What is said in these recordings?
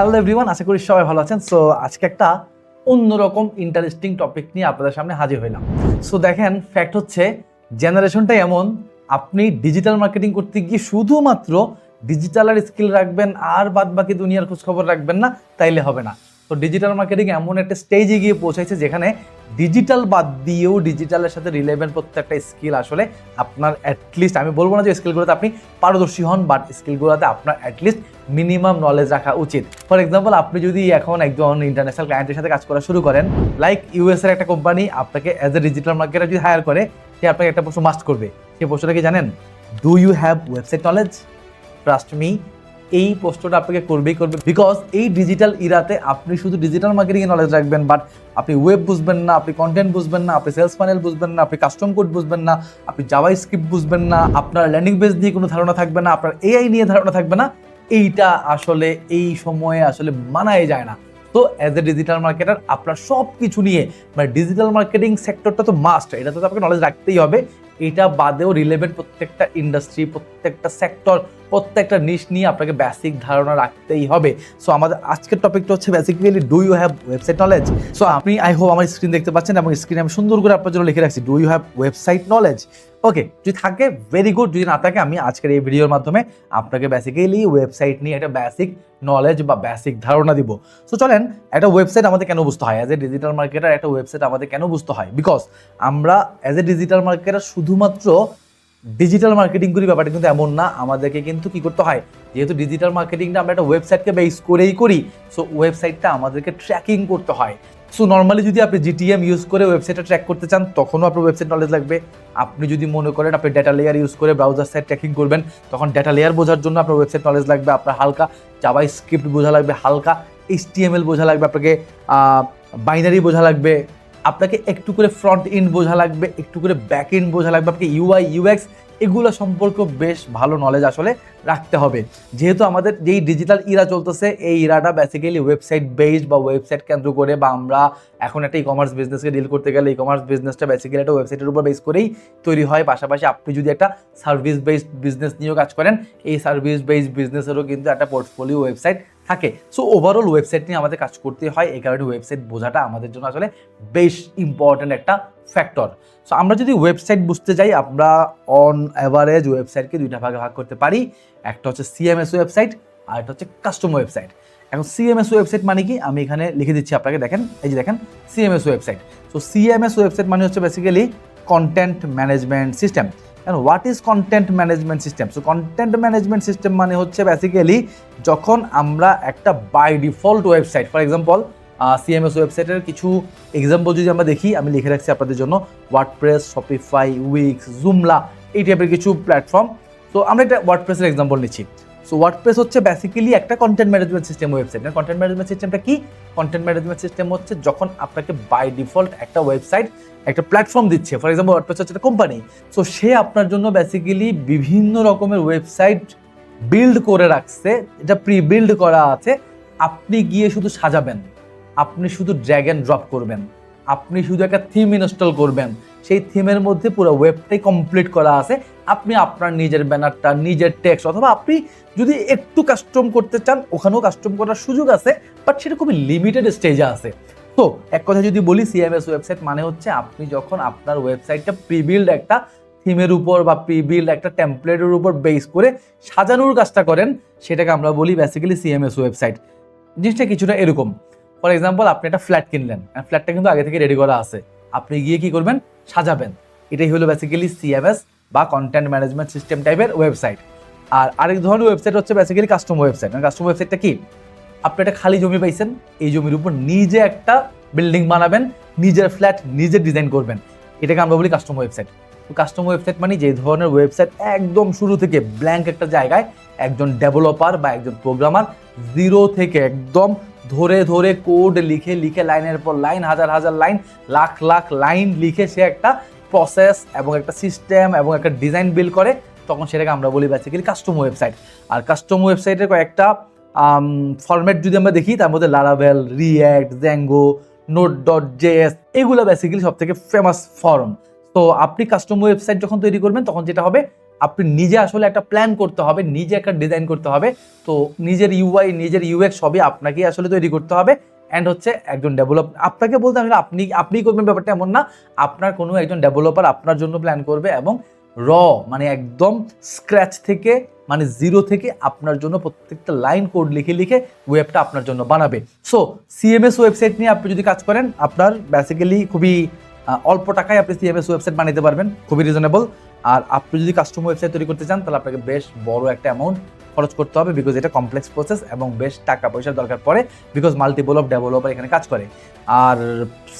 Hello everyone আশা করি সবাই ভালো আছেন। সো আজকে একটা অন্যরকম ইন্টারেস্টিং টপিক নিয়ে আপনাদের সামনে হাজির হইলাম। সো দেখেন ফ্যাক্ট হচ্ছে জেনারেশনটা এমন, আপনি ডিজিটাল মার্কেটিং করতে গিয়ে শুধুমাত্র ডিজিটালের স্কিল রাখবেন, আর বাদ বাকি দুনিয়ার খোঁজখবর রাখবেন না, তাইলে হবে না। তো ডিজিটাল মার্কেটিং এমন একটা স্টেজে গিয়ে পৌঁছাইছে যেখানে ডিজিটাল বাদ দিয়েও ডিজিটালের সাথে রিলেভেন্ট প্রত্যেকটা স্কিল আসলে আপনার অ্যাটলিস্ট আমি বলব না যে স্কিলগুলোতে আপনি পারদর্শী হন বাট স্কিলগুলোতে আপনার অ্যাটলিস্ট মিনিমাম নলেজ রাখা উচিত। ফর এক্সাম্পল আপনি যদি এখন একজন ইন্টারন্যাশনাল ক্লায়েন্টের সাথে কাজ করা শুরু করেন লাইক ইউএস এর একটা কোম্পানি আপনাকে অ্যাজ এ ডিজিটাল মার্কেটার যদি হায়ার করে, সে আপনাকে একটা প্রশ্ন মাস্ট করবে। সেই প্রশ্নটা কি জানেন? Do you have website knowledge trust me এই পোস্টটা আপনাকে করবেই করবে। বিকজ এই ডিজিটাল ইরাতে আপনি শুধু ডিজিটাল মার্কেটিং নলেজ রাখবেন বাট আপনি ওয়েব বুঝবেন না, আপনি কন্টেন্ট বুঝবেন না, আপনি সেলস প্যানেল বুঝবেন না, আপনি কাস্টম কোড বুঝবেন না, আপনি জাভা স্ক্রিপ্ট বুঝবেন না, আপনার ল্যান্ডিং পেজ নিয়ে কোনো ধারণা থাকবে না, আপনার এআই নিয়ে ধারণা থাকবে না, এইটা আসলে এই সময়ে আসলে মানায় যায় না। তো অ্যাজ এ ডিজিটাল মার্কেটার আপনার সব কিছু নিয়ে মানে ডিজিটাল মার্কেটিং সেক্টরটা তো মাস্ট এটা তো আপনাকে নলেজ রাখতেই হবে। এটা বাদেও রিলেভেন্ট প্রত্যেকটা ইন্ডাস্ট্রি প্রত্যেকটা সেক্টর প্রত্যেকটা নিশ নিয়ে আপনাকে বেসিক ধারণা রাখতেই হবে। সো আমাদের আজকের টপিকটা হচ্ছে basically do you have website knowledge so আপনি আই হোপ আমার স্ক্রিন দেখতে পাচ্ছেন এবং স্ক্রিনে আমি সুন্দর করে আপনার জন্য লিখে রাখছি do you have website knowledge okay যদি থাকে ভেরি গুড যদি না থাকে, আমি আজকের এই ভিডিওর মাধ্যমে আপনাকে বেসিক্যালি ওয়েবসাইট নিয়ে একটা বেসিক নলেজ বা বেসিক ধারণা দিব। সো চলেন, একটা ওয়েবসাইট আমাদের কেন বুঝতে হয়? অ্যাজ এ ডিজিটাল মার্কেটার একটা ওয়েবসাইট আমাদের কেন বুঝতে হয়? বিকজ আমরা অ্যাজ এ ডিজিটাল মার্কেটার শুধুমাত্র ডিজিটাল মার্কেটিং করি ব্যাপারটা কিন্তু এমন না। আমাদেরকে কিন্তু কি করতে হয়? যেহেতু ডিজিটাল মার্কেটিংটা আমরা একটা ওয়েবসাইটকে বেস করেই করি সো ওয়েবসাইটটা আমাদেরকে ট্র্যাকিং করতে হয়। সো নর্মালি যদি আপনি জিটিএম ইউজ করে ওয়েবসাইটটা ট্র্যাক করতে চান, তখনও আপনার ওয়েবসাইট নলেজ লাগবে। আপনি যদি মনে করেন আপনি ডেটা লেয়ার ইউজ করে ব্রাউজার সাইট ট্র্যাকিং করবেন, তখন ডেটা লেয়ার বোঝার জন্য আপনার ওয়েবসাইট নলেজ লাগবে, আপনার হালকা জাভা স্ক্রিপ্ট বোঝা লাগবে, হালকা এইচটিএমএল বোঝা লাগবে, আপনাকে বাইনারি বোঝা লাগবে আপনাকে একটু করে ফ্রন্ট ইন্ড বোঝা লাগবে, একটু করে ব্যাক ইন্ড বোঝা লাগবে, আপনাকে ইউআই ইউএক্স এগুলো সম্পর্কে বেশ ভালো নলেজ আসলে রাখতে হবে। যেহেতু আমাদের যেই ডিজিটাল ইরা চলতেছে, এই ইরাটা বেসিক্যালি ওয়েবসাইট বেসড বা ওয়েবসাইট কেন্দ্র করে বা আমরা এখন একটা ই কমার্স বিজনেসকে ডিল করতে গেলে ই কমার্স বিজনেসটা বেসিক্যালি একটা ওয়েবসাইটের উপর বেস করেই তৈরি হয়। পাশাপাশি আপনি যদি একটা সার্ভিস বেসড বিজনেস নিয়েও কাজ করেন, এই সার্ভিস বেসড বিজনেসেরও কিন্তু একটা পোর্টফোলিও ওয়েবসাইট থাকে। সো ওভারঅল ওয়েবসাইট নিয়ে আমাদের কাজ করতে হয় কারণে ওয়েবসাইট বোঝাটা আমাদের জন্য আসলে বেশ ইম্পর্ট্যান্ট একটা ফ্যাক্টর সো আমরা যদি ওয়েবসাইট বুঝতে যাই, আমরা অন অ্যাভারেজ ওয়েবসাইটকে দুইটা ভাগে ভাগ করতে পারি। একটা হচ্ছে সিএমএস ওয়েবসাইট আর একটা হচ্ছে কাস্টম ওয়েবসাইট এখন সিএমএস ওয়েবসাইট মানে কি? আমি এখানে লিখে দিচ্ছি আপনাকে, দেখেন, এই যে দেখেন CMS website so CMS website মানে হচ্ছে basically content management system and what is content management system so content management system মানে হচ্ছে বেসিক্যালি যখন আমরা একটা by default website for example CMS ওয়েবসাইটের কিছু এক্সাম্পল যদি আমরা দেখি, আমি লিখে রাখছি আপনাদের জন্য ওয়ার্ডপ্রেস শপিফাই উইক্স জুমলা এই টাইপের কিছু প্ল্যাটফর্ম তো আমরা একটা ওয়ার্ডপ্রেসের এক্সাম্পল নিচ্ছি। সো ওয়ার্ডপ্রেস হচ্ছে বেসিক্যালি একটা content management system website content management সিস্টেমটা কি? কন্টেন্ট ম্যানেজমেন্ট সিস্টেম হচ্ছে যখন আপনাকে বাই ডিফল্ট একটা ওয়েবসাইট একটা প্ল্যাটফর্ম দিচ্ছে। ফর এক্সাম্পল ওয়ার্ডপ্রেস হচ্ছে একটা কোম্পানি সো সে আপনার জন্য বেসিক্যালি বিভিন্ন রকমের ওয়েবসাইট বিল্ড করে রাখছে। এটা প্রি বিল্ড করা আছে। আপনি গিয়ে শুধু সাজাবেন। আপনি শুধু ড্র্যাগ অ্যান্ড ড্রপ করবেন। আপনি শুধু একটা থিম ইনস্টল করবেন। সেই থিমের মধ্যে পুরো ওয়েবটাই কমপ্লিট করা আছে। আপনি আপনার নিজের ব্যানারটা, নিজের টেক্সট অথবা আপনি যদি একটু কাস্টম করতে চান, ওখানেও কাস্টম করার সুযোগ আছে বাট সেটা খুবই লিমিটেড স্টেজে আছে। তো, এক কথা যদি বলি সিএমএস ওয়েবসাইট মানে হচ্ছে আপনি যখন আপনার ওয়েবসাইটটা প্রিবিল্ড একটা থিমের উপর বা প্রিবিল্ড একটা টেমপ্লেটের উপর বেস করে সাজানোর কাজটা করেন, সেটাকে আমরা বলি বেসিক্যালি সিএমএস ওয়েবসাইট জিনিসটা কিছুটা এরকম। ফর এক্সাম্পল আপনি একটা ফ্ল্যাট কিনলেন ফ্ল্যাটটা কিন্তু আগে থেকে রেডি করা আছে। আপনি গিয়ে কি করবেন? সাজাবেন। এটাই হলো বেসিক্যালি সিএমএস বা কন্টেন্ট ম্যানেজমেন্ট সিস্টেম টাইপের ওয়েবসাইট আর আরেক ধরনের ওয়েবসাইট হচ্ছে বেসিক্যালি কাস্টম ওয়েবসাইট মানে কাস্টম ওয়েবসাইটটা কি? আপনি একটা খালি জমি পাইছেন, এই জমির উপর নিজে একটা বিল্ডিং বানাবেন, নিজের ফ্ল্যাট নিজে ডিজাইন করবেন। এটাকে আমরা বলি কাস্টম ওয়েবসাইট তো কাস্টম ওয়েবসাইট মানে যে ধরনের ওয়েবসাইট একদম শুরু থেকে ব্ল্যাঙ্ক একটা জায়গায় একজন ডেভেলপার বা একজন প্রোগ্রামার জিরো থেকে একদম ধরে ধরে কোড লিখে লিখে লাইনের পর লাইন, হাজার হাজার লাইন, লাখ লাখ লাইন লিখে সে একটা প্রসেস এবং একটা সিস্টেম এবং একটা ডিজাইন বিল্ড করে। তখন সেটাকে আমরা বলি বেসিক্যালি কাস্টম ওয়েবসাইট আর কাস্টম ওয়েবসাইটের কয়েকটা ফরম্যাট যদি আমরা দেখি, তার মধ্যে Laravel React Django Node dot JS এগুলো বেসিক্যালি সব থেকে ফেমাস ফর্ম তো আপনি কাস্টম ওয়েবসাইট যখন তৈরি করবেন, তখন যেটা হবে আপনি নিজে আসলে একটা প্ল্যান করতে হবে, নিজে একটা ডিজাইন করতে হবে। তো নিজের ইউআই নিজের ইউএক্স সবই আপনাকেই আসলে তৈরি করতে হবে। অ্যান্ড হচ্ছে একজন ডেভেলপ আপনাকে বলতে আসলে আপনি আপনিই করবেন ব্যাপারটা এমন না। আপনার কোনো একজন ডেভেলপার আপনার জন্য প্ল্যান করবে এবং র মানে একদম স্ক্র্যাচ থেকে মানে জিরো থেকে আপনার জন্য প্রত্যেকটা লাইন কোড লিখে লিখে ওয়েবটা আপনার জন্য বানাবে। সো সিএমএস ওয়েবসাইট নিয়ে আপনি যদি কাজ করেন, আপনার বেসিক্যালি খুবই অল্প টাকায় আপনি সিএমএস ওয়েবসাইট বানাতে পারবেন। খুবই রিজনেবল আর আপনি যদি কাস্টম ওয়েবসাইট তৈরি করতে চান, তাহলে আপনাকে বেশ বড় একটা অ্যামাউন্ট খরচ করতে হবে বিকজ এটা কমপ্লেক্স প্রসেস এবং বেশ টাকা পয়সার দরকার পড়ে বিকজ মাল্টিপল অফ ডেভেলপার এখানে কাজ করে। আর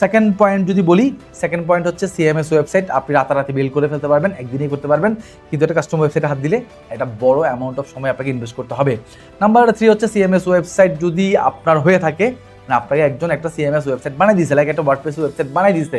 সেকেন্ড পয়েন্ট যদি বলি সেকেন্ড পয়েন্ট হচ্ছে সিএমএস ওয়েবসাইট আপনি রাতারাতি বিল করে ফেলতে পারবেন, একদিনেই করতে পারবেন। কিন্তু এটা কাস্টম ওয়েবসাইটে হাত দিলে এটা বড় অ্যামাউন্ট অফ সময় আপনাকে ইনভেস্ট করতে হবে। নাম্বার থ্রি হচ্ছে সিএমএস ওয়েবসাইট যদি আপনার হয়ে থাকে মানে আপনাকে একজন একটা সিএমএস ওয়েবসাইট বানিয়ে দিয়েছে লাইক একটা ওয়ার্ডপ্রেস ওয়েবসাইট বানিয়ে দিয়েছে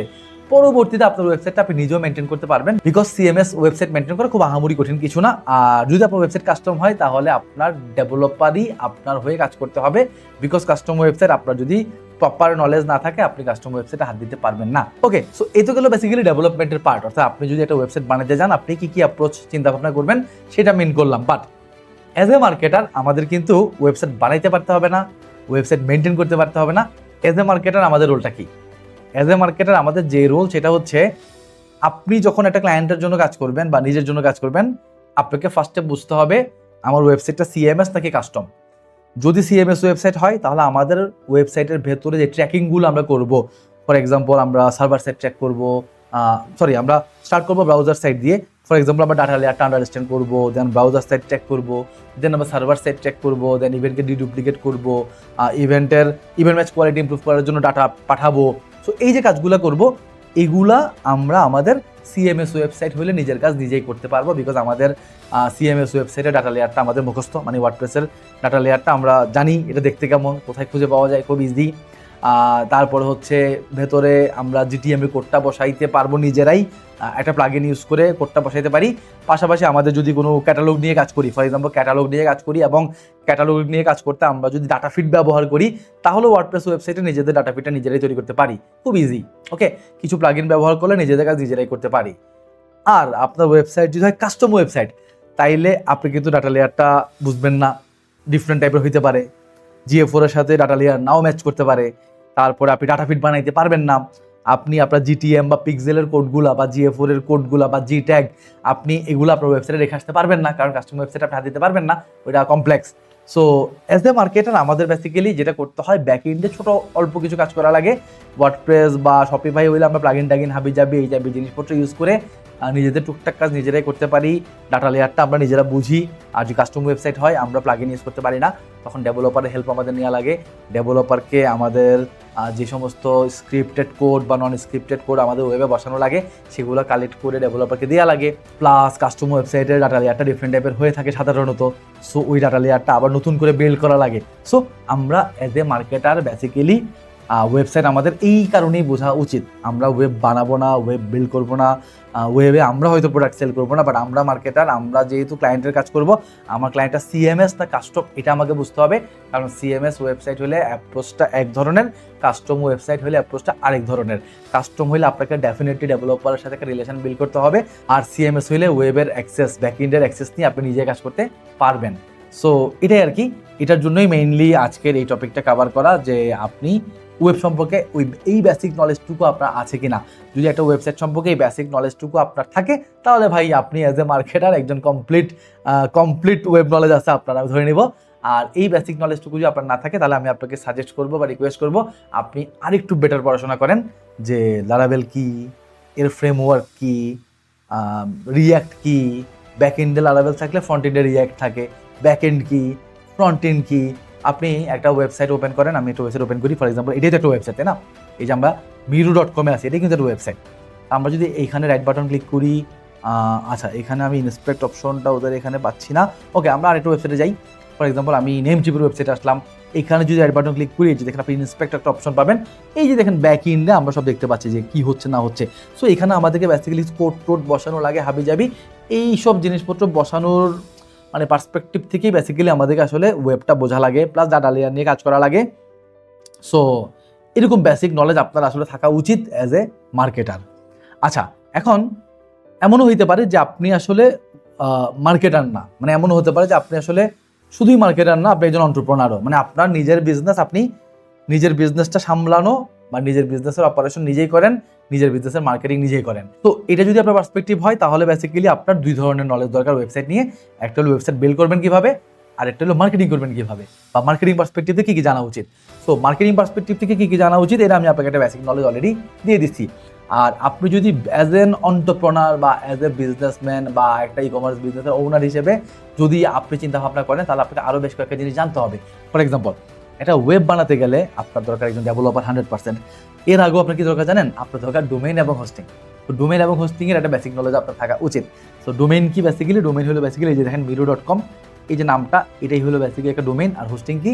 পরবর্তীতে আপনার ওয়েবসাইটটা আপনি নিজেও মেনটেন করতে পারবেন বিকজ সিএমএস ওয়েবসাইট মেনটেন করা খুব আহামরি কঠিন কিছু না। আর যদি আপনার ওয়েবসাইট কাস্টম হয়, তাহলে আপনার ডেভেলপারই আপনার হয়ে কাজ করতে হবে বিকজ কাস্টম ওয়েবসাইট আপনার যদি প্রপার নলেজ না থাকে, আপনি কাস্টম ওয়েবসাইটে হাত দিতে পারবেন না। ওকে সো এই তো গেলো বেসিক্যালি ডেভেলপমেন্টের পার্ট অর্থাৎ আপনি যদি একটা ওয়েবসাইট বানাতে যান, আপনি কি কি অ্যাপ্রোচ চিন্তা ভাবনা করবেন সেটা মেন করলাম। বাট অ্যাজ এ মার্কেটার আমাদের কিন্তু ওয়েবসাইট বানাইতে পারতে হবে না ওয়েবসাইট মেনটেন করতে পারতে হবে না। অ্যাজ এ মার্কেটার আমাদের রোলটা কি? অ্যাজ এ মার্কেটার আমাদের যে রোল সেটা হচ্ছে আপনি যখন একটা ক্লায়েন্টের জন্য কাজ করবেন বা নিজের জন্য কাজ করবেন, আপনাকে ফার্স্টে বুঝতে হবে আমার ওয়েবসাইটটা সিএমএস নাকি কাস্টম যদি সিএমএস ওয়েবসাইট হয়, তাহলে আমাদের ওয়েবসাইটের ভেতরে যে ট্র্যাকিংগুলো আমরা করব ফর এক্সাম্পল আমরা সার্ভার সাইট ট্র্যাক করব সরি আমরা স্টার্ট করব ব্রাউজার সাইট দিয়ে ফর এক্সাম্পল আমরা ডাটা লেয়ারটা আন্ডারস্ট্যান্ড করব দেন ব্রাউজার সাইট ট্র্যাক করব দেন আমরা সার্ভার সাইট ট্র্যাক করব দেন ইভেন্টকে ডিডুপ্লিকেট করব ইভেন্টের ইভেন্ট ম্যাচ কোয়ালিটি ইমপ্রুভ করার জন্য ডাটা পাঠাবো সো এই যে কাজগুলো করব, এগুলা আমরা আমাদের সিএমএস ওয়েবসাইট হলে নিজের কাজ নিজেই করতে পারব বিকজ আমাদের সিএমএস ওয়েবসাইটে ডাটা লেয়ারটা আমাদের মুখস্থ মানে ওয়ার্ডপ্রেসের ডাটা লেয়ারটা আমরা জানি, এটা দেখতে কেমন, কোথায় খুঁজে পাওয়া যায়, খুব ইজি তারপরে হচ্ছে ভেতরে আমরা জিটিএম কোডটা বসাইতে পারব নিজেরাই একটা প্লাগইন ইউজ করে কোডটা বসাইতে পারি। পাশাপাশি আমাদের যদি কোনো ক্যাটালগ নিয়ে কাজ করি ফর এক্সাম্পল ক্যাটালগ নিয়ে কাজ করি এবং ক্যাটালগ নিয়ে কাজ করতে আমরা যদি ডাটা ফিড ব্যবহার করি তাহলে ওয়ার্ডপ্রেস ওয়েবসাইটে নিজেদের ডাটা ফিডটা নিজেরাই তৈরি করতে পারি। খুব ইজি ওকে কিছু প্লাগইন ব্যবহার করলে নিজেদের কাজ নিজেরাই করতে পারি। আর আপনার ওয়েবসাইট যদি হয় কাস্টম ওয়েবসাইট তাইলে আপনি কিন্তু ডাটা লেয়ারটা বুঝবেন না ডিফারেন্ট টাইপের হইতে পারে। জিএফোর সাথে ডাটা লেয়ার নাও ম্যাচ করতে পারে। তারপরে আপনি ডাটা ফিড বানাইতে পারবেন না। আপনি আপনার জিটিএম বা পিক্সেলের কোডগুলা বা জিএফোর এর কোডগুলা বা জি ট্যাগ আপনি এগুলো আপনার ওয়েবসাইটে রেখে আসতে পারবেন না, কারণ কাস্টমার ওয়েবসাইট আপনি হাত দিতে পারবেন না, ওইটা complex so as a marketer আমাদের বেসিক্যালি যেটা করতে হয় ব্যাক এন্ডে ছোটো অল্প কিছু কাজ করা লাগে। ওয়ার্ডপ্রেস বা শপিফাই হইলে আমরা প্লাগিন ট্যাগিন হাবি যাবি এই যাবি জিনিসপত্র ইউজ করে নিজেদের টুকটাক কাজ নিজেরাই করতে পারি। ডাটা লেয়ারটা আমরা নিজেরা বুঝি। আর যদি কাস্টম ওয়েবসাইট হয়, আমরা প্লাগিন ইউজ করতে পারি না। তখন ডেভেলপারের হেল্প আমাদের নেওয়া লাগে। ডেভেলপারকে আমাদের যে সমস্ত স্ক্রিপ্টেড কোড বা নন স্ক্রিপ্টেড কোড আমাদের ওয়েবে বসানো লাগে, সেগুলো কালেক্ট করে ডেভেলপারকে দেওয়া লাগে। প্লাস কাস্টমার ওয়েবসাইটের ডাটা লেয়ারটা ডিফারেন্ট টাইপের হয়ে থাকে সাধারণত। সো ওই ডাটা লেয়ারটা আবার নতুন করে বিল্ড করা লাগে। সো আমরা as a marketer basically website আমাদের এই কারণেই বোঝা উচিত। আমরা ওয়েব বানাবো না ওয়েব বিল্ড করব না ওয়েবে আমরা হয়তো প্রোডাক্ট সেল করব না বাট আমরা মার্কেটার আমরা যেহেতু ক্লায়েন্টের কাজ করব, আমার ক্লায়েন্টটা সিএমএস না কাস্টম এটা আমাকে বুঝতে হবে। কারণ সিএমএস ওয়েবসাইট হলে অ্যাপ্রোচটা এক ধরনের কাস্টম ওয়েবসাইট হলে অ্যাপ্রোচটা আরেক ধরনের। কাস্টম হলে আপনাকে ডেফিনেটলি ডেভেলপারের সাথে একটা রিলেশন বিল্ড করতে হবে, আর সিএমএস হলে ওয়েবের অ্যাক্সেস ব্যাকইন্ডের অ্যাক্সেস নিয়ে আপনি নিজে কাজ করতে পারবেন। সো এটাই আর কি। এটার জন্যই মেইনলি আজকের এই টপিকটা কভার করা যে আপনি ওয়েব সম্পর্কে ওই, এই বেসিক নলেজটুকু আপনার আছে কি না যদি একটা ওয়েবসাইট সম্পর্কে এই বেসিক নলেজটুকু আপনার থাকে, তাহলে ভাই আপনি অ্যাজ এ মার্কেটার একজন কমপ্লিট কমপ্লিট ওয়েব নলেজ আছে আপনার, আমি ধরে নিব। আর এই বেসিক নলেজটুকু যদি আপনার না থাকে, তাহলে আমি আপনাকে সাজেস্ট করব বা রিকোয়েস্ট করব, আপনি আরেকটু বেটার পড়াশোনা করেন যে লারাবেল কি, এর ফ্রেমওয়ার্ক কি রিয়্যাক্ট কি ব্যাক এন্ডে লারাবেল থাকলে ফ্রন্ট এন্ডে রিয়্যাক্ট থাকে ব্যাক এন্ড কি ফ্রন্ট এন্ড কি আপনি একটা ওয়েবসাইট ওপেন করেন, আমি একটা ওয়েবসাইট ওপেন করি। ফর এক্সাম্পল এটাই তো একটা ওয়েবসাইট তাই না? এই যে আমরা মিরু ডট কমে আছি, এটাই কিন্তু একটা ওয়েবসাইট আমরা যদি এইখানে রাইট বাটন ক্লিক করি আচ্ছা এখানে আমি ইন্সপেক্ট অপশনটা ওদের এখানে পাচ্ছি না। ওকে আমরা আরেকটা ওয়েবসাইটে যাই। ফর এক্সাম্পল আমি নেম চিপের ওয়েবসাইটে আসলাম। এখানে যদি রাইট বাটন ক্লিক করি যে দেখেন আপনি ইন্সপেক্ট একটা অপশন পাবেন। এই যে দেখেন ব্যাক ইন্ডে আমরা সব দেখতে পাচ্ছি যে কী হচ্ছে, না হচ্ছে। সো এখানে আমাদেরকে বেসিক্যালি কোড টোড বসানো লাগে হাবি যাবি এই সব জিনিসপত্র বসানোর মানে পার্সপেক্টিভ থেকেই বেসিক্যালি আমাদেরকে আসলে ওয়েবটা বোঝা লাগে প্লাস ডাটা লেয়ার নিয়ে কাজ করা লাগে। সো এরকম বেসিক নলেজ আপনার আসলে থাকা উচিত অ্যাজ এ মার্কেটার আচ্ছা এখন এমনও হইতে পারে যে আপনি আসলে মার্কেটার না। মানে এমনও হতে পারে যে আপনি আসলে শুধুই মার্কেটার না, আপনি একজন অন্টারপ্রনারও মানে আপনার নিজের বিজনেস আপনি নিজের বিজনেসটা সামলানো বা নিজের বিজনেসের অপারেশন নিজেই করেন নিজের বিজনেসের মার্কেটিং নিজেই করেন। তো এটা যদি আপনার পার্সপেক্টিভ হয়, তাহলে বেসিক্যালি আপনার দুই ধরনের নলেজ দরকার ওয়েবসাইট নিয়ে। একটা হলো ওয়েবসাইট বিল্ড করবেন কীভাবে, আর একটা হলো মার্কেটিং করবেন কীভাবে। বা মার্কেটিং পার্সপেক্টিভ থেকে কী জানা উচিত। সো মার্কেটিং পার্সপেক্টিভ থেকে কী কী জানা উচিত, এটা আমি আপনাকে একটা বেসিক নলেজ অলরেডি দিয়ে দিচ্ছি। আর আপনি যদি অ্যাজ এন অন্টারপ্রনার বা অ্যাজ এ বিজনেসম্যান বা একটা ই কমার্স বিজনেসের ওনার হিসেবে যদি আপনি চিন্তা ভাবনা করেন, তাহলে আপনাকে আরও বেশ কয়েকটা জিনিস জানতে হবে। ফর এক্সাম্পল একটা ওয়েব বানাতে গেলে আপনার দরকার একজন ডেভেলপার হান্ড্রেড পার্সেন্ট এর আগেও আপনার কি দরকার জানেন? আপনার দরকার ডোমেইন এবং হোস্টিং তো ডোমেইন এবং হোস্টিংয়ের একটা বেসিক নলেজ আপনার থাকা উচিত। সো ডোমেইন কি বেসিক্যালি ডোমেইন হলো বেসিক্যালি এই যে দেখেন মিরু ডট কম এই যে নামটা, এটাই হলো বেসিক্যালি একটা ডোমেইন আর হোস্টিং কি?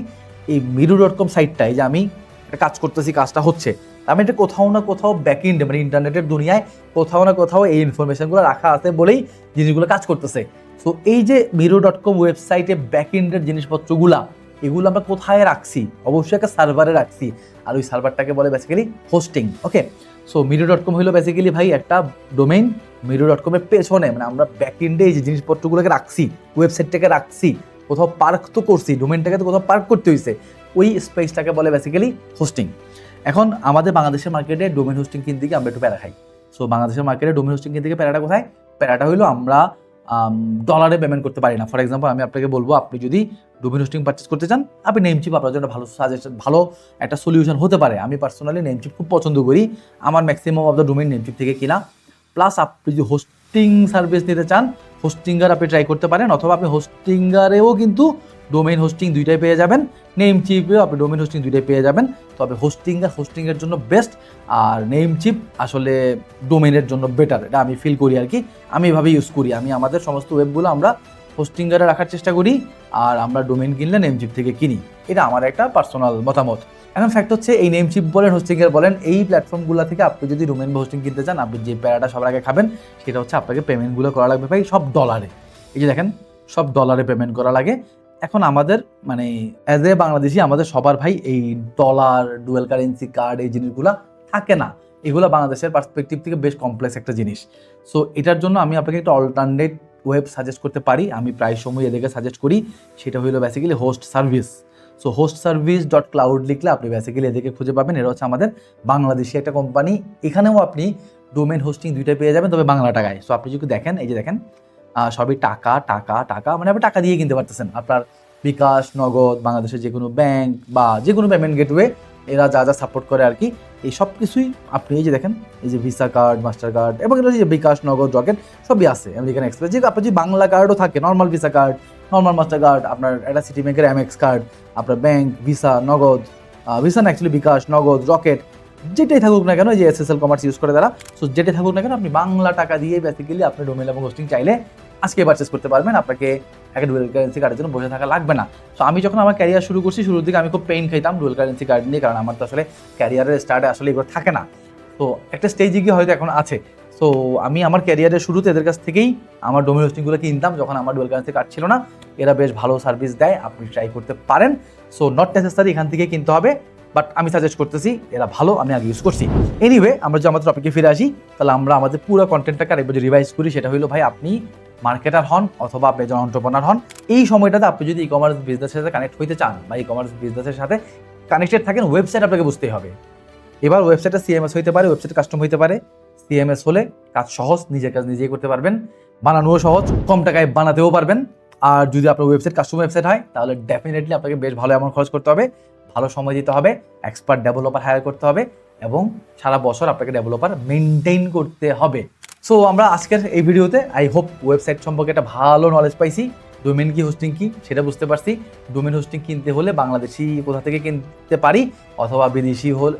এই মিরু ডট কম সাইটটা এই যে আমি একটা কাজ করতেছি, কাজটা হচ্ছে। আমি এটা কোথাও না কোথাও ব্যাক ইন্ডে মানে ইন্টারনেটের দুনিয়ায় কোথাও না কোথাও এই ইনফরমেশনগুলো রাখা আছে বলেই জিনিসগুলো কাজ করতেছে। সো এই যে মিরু ডট কম ওয়েবসাইটে ব্যাক ইন্ডের জিনিসপত্রগুলা এগুলো আমরা কোথায় রাখছি? অবশ্যই একটা সার্ভারে রাখছি। আর ওই সার্ভারটাকে বলে বেসিক্যালি হোস্টিং ওকে সো মিরু ডট কম হলো বেসিক্যালি ভাই একটা ডোমেইন মিরু ডট কমের পেছনে মানে আমরা ব্যাক ইন্ডে এই যে জিনিসপত্রগুলোকে রাখছি ওয়েবসাইটটাকে রাখছি, কোথাও পার্ক তো করছি ডোমেনটাকে তো কোথাও পার্ক করতে হয়েছে ওই স্পেসটাকে বলে বেসিক্যালি হোস্টিং এখন আমাদের বাংলাদেশের মার্কেটে ডোমেন হোস্টিং কিনতে গিয়ে আমরা একটু প্যারা খাই। সো বাংলাদেশের মার্কেটে ডোমেন হোস্টিং কিনতে গিয়ে প্যারাটা কোথায়? প্যারাটা হলো আমরা ডলারে পেমেন্ট করতে পারি না। ফর এক্সাম্পল আমি আপনাকে বলব, আপনি যদি ডোমেন হোস্টিং পারচেস করতে চান, আপনি নেমচিপ আপনার জন্য ভালো সাজেশন ভালো একটা সলিউশন হতে পারে। আমি পার্সোনালি নেমচিপ খুব পছন্দ করি। আমার maximum of the domain Namecheap থেকে কিনা। প্লাস আপনি যদি হোস্টিং সার্ভিস নিতে চান হোস্টিঙ্গার আপনি ট্রাই করতে পারেন, অথবা আপনি হোস্টিঙ্গারেও কিন্তু ডোমেইন হোস্টিং দুইটাই পেয়ে যাবেন। নেম চিপেও আপনি ডোমেইন হোস্টিং দুইটাই পেয়ে যাবেন। তবে হোস্টিঙ্গার হোস্টিংয়ের জন্য বেস্ট আর নেম চিপ আসলে ডোমেইনের জন্য বেটার এটা আমি ফিল করি আর কি। আমি এভাবে ইউজ করি। আমি আমাদের সমস্ত ওয়েবগুলো আমরা হোস্টিঙ্গারে রাখার চেষ্টা করি, আর আমরা ডোমেন কিনলে নেম চিপ থেকে কিনি। এটা আমার একটা পার্সোনাল মতামত। এখন ফ্যাক্ট হচ্ছে এই নেম চিপ বলেন হোস্টিংয়ের বলেন, এই প্ল্যাটফর্মগুলো থেকে আপনি যদি ডোমেন বা হোস্টিং কিনতে চান, আপনি যে প্যারাটা সবার আগে খাবেন, সেটা হচ্ছে আপনাকে পেমেন্টগুলো করা লাগবে ভাই সব ডলারে এই যে দেখেন, সব ডলারে পেমেন্ট করা লাগে। এখন আমাদের মানে অ্যাজ এ বাংলাদেশি, আমাদের সবার ভাই এই ডলার ডুয়েল কারেন্সি কার্ড এই জিনিসগুলো থাকে না। এগুলো বাংলাদেশের পার্সপেক্টিভ থেকে বেশ কমপ্লেক্স একটা জিনিস। সো এটার জন্য আমি আপনাকে একটা অল্টারনেট ওয়েব সাজেস্ট করতে পারি, আমি প্রায় সময় এদেরকে সাজেস্ট করি, সেটা হলো basically host service so host service dot cloud লিখলে আপনি বেসিক্যালি এদেরকে খুঁজে পাবেন এটা হচ্ছে আমাদের বাংলাদেশি একটা কোম্পানি এখানেও আপনি ডোমেন হোস্টিং দুইটাই পেয়ে যাবেন, তবে বাংলা টাকায়। সো আপনি যদি দেখেন, এই যে দেখেন সবই টাকা টাকা টাকা মানে আপনি টাকা দিয়ে কিনতে পারতেছেন। আপনার বিকাশ, নগদ, বাংলাদেশের যে কোনো ব্যাংক বা যে কোনো পেমেন্ট গেটওয়ে এরা যা যা সাপোর্ট করে আর কি। এই সব কিছুই আপনি এই যে দেখেন, এই যে ভিসা কার্ড মাস্টার কার্ড এবং এটা যে বিকাশ, নগদ, রকেট সবই আছে। আমেরিকান এক্সপ্রেস যে আপনার যদি বাংলা কার্ডও থাকে normal Visa card normal Master card আপনার একটা সিটি ব্যাংকের এমএক্স কার্ড আপনার ব্যাংক ভিসা নগদ ভিসা না অ্যাকচুয়ালি বিকাশ, নগদ, রকেট, যেটাই থাকুক না কেন, এই যে এসএসএল কমার্স ইউজ করে তারা সো যেটাই থাকুক না কেন, আপনি বাংলা টাকা দিয়ে বেসিক্যালি আপনি ডোমেল এবং হোস্টিং চাইলে আজকে পারচেস করতে পারবেন। আপনাকে একটা ডুয়েল কারেন্সি কার্ডের জন্য বসে থাকা লাগবে না। তো আমি যখন আমার ক্যারিয়ার শুরু করছি, শুরুর দিকে আমি খুব পেইন খাইতাম ডুয়েল কারেন্সি কার্ড নিয়ে, কারণ আমার তো আসলে ক্যারিয়ারের স্টার্টে আসলে এগুলো থাকে না। তো একটা স্টেজে গিয়ে হয়তো এখন আছে। সো আমি আমার ক্যারিয়ারের শুরুতে এদের কাছ থেকেই আমার ডোমেন হোস্টিংগুলো কিনতাম, যখন আমার ডুয়েল কারেন্সি কার্ড ছিল না। এরা বেশ ভালো সার্ভিস দেয়, আপনি ট্রাই করতে পারেন। সো নট নেসেসারি এখান থেকে কিনতে হবে বাট আমি সাজেস্ট করতেছি, এরা ভালো, আমি আগে ইউজ করছি। এনিওয়ে আমরা যদি আমাদের টপিকে ফিরে আসি, তাহলে আমরা আমাদের পুরো কন্টেন্টটাকে আরেকবার রিভাইজ করি, সেটা হলো ভাই, আপনি মার্কেটার হন অথবা আপনি একজন অন্টারপ্রনার হন, এই সময়টাতে আপনি যদি ই কমার্স বিজনেসের সাথে কানেক্ট হইতে চান বা ই কমার্স বিজনেসের সাথে কানেক্টেড থাকেন ওয়েবসাইট আপনাকে বুঝতেই হবে। এবার ওয়েবসাইটটা সিএমএস হইতে পারে ওয়েবসাইট কাস্টম হইতে পারে। সিএমএস হলে কাজ সহজ নিজের কাজ নিজেই করতে পারবেন। বানানোও সহজ, কম টাকায় বানাতেও পারবেন। আর যদি আপনার ওয়েবসাইট কাস্টম ওয়েবসাইট হয়, তাহলে ডেফিনেটলি আপনাকে বেশ ভালো অ্যামাউন্ট খরচ করতে হবে, ভালো সময় দিতে হবে এক্সপার্ট ডেভেলপার হায়ার করতে হবে, এবং সারা বছর আপনাকে ডেভেলপার মেনটেন করতে হবে। সো আমরা আজকের এই ভিডিওতে আই হোপ ওয়েবসাইট সম্পর্কে একটা ভালো নলেজ পাইছি। ডোমেন কি হোস্টিং কি, সেটা বুঝতে পারছি। ডোমেন হোস্টিং কিনতে হলে বাংলাদেশি কোথা থেকে কিনতে পারি? অথবা বিদেশি হল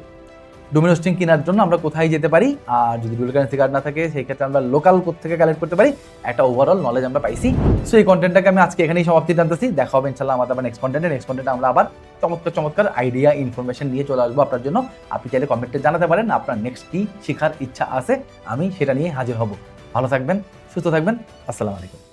ডোমেন হোস্টিং কেনার জন্য আমরা কোথায় যেতে পারি? আর যদি ডুয়েল কারেন্সি কার্ড না থাকে, সেই ক্ষেত্রে আমরা লোকাল কোথা থেকে কালেক্ট করতে পারি। একটা ওভারঅল নলেজ আমরা পাইছি। সো এই কন্টেন্টটাকে আমি আজকে এখানেই সমাপ্তি টানতেছি দেখা হবে ইনশাল্লাহ আমাদের আবার নেক্সট কন্টেন্টে নেক্সট কন্টেন্টে আমরা আবার চমৎকার চমৎকার আইডিয়া ইনফরমেশন নিয়ে চলে আসব আপনার জন্য। আপনি চাইলে কমেন্টে জানাতে পারেন আপনার নেক্সট কি শেখার ইচ্ছা আছে। আমি সেটা নিয়ে হাজির হব। ভালো থাকবেন, সুস্থ থাকবেন। আসসালামু আলাইকুম।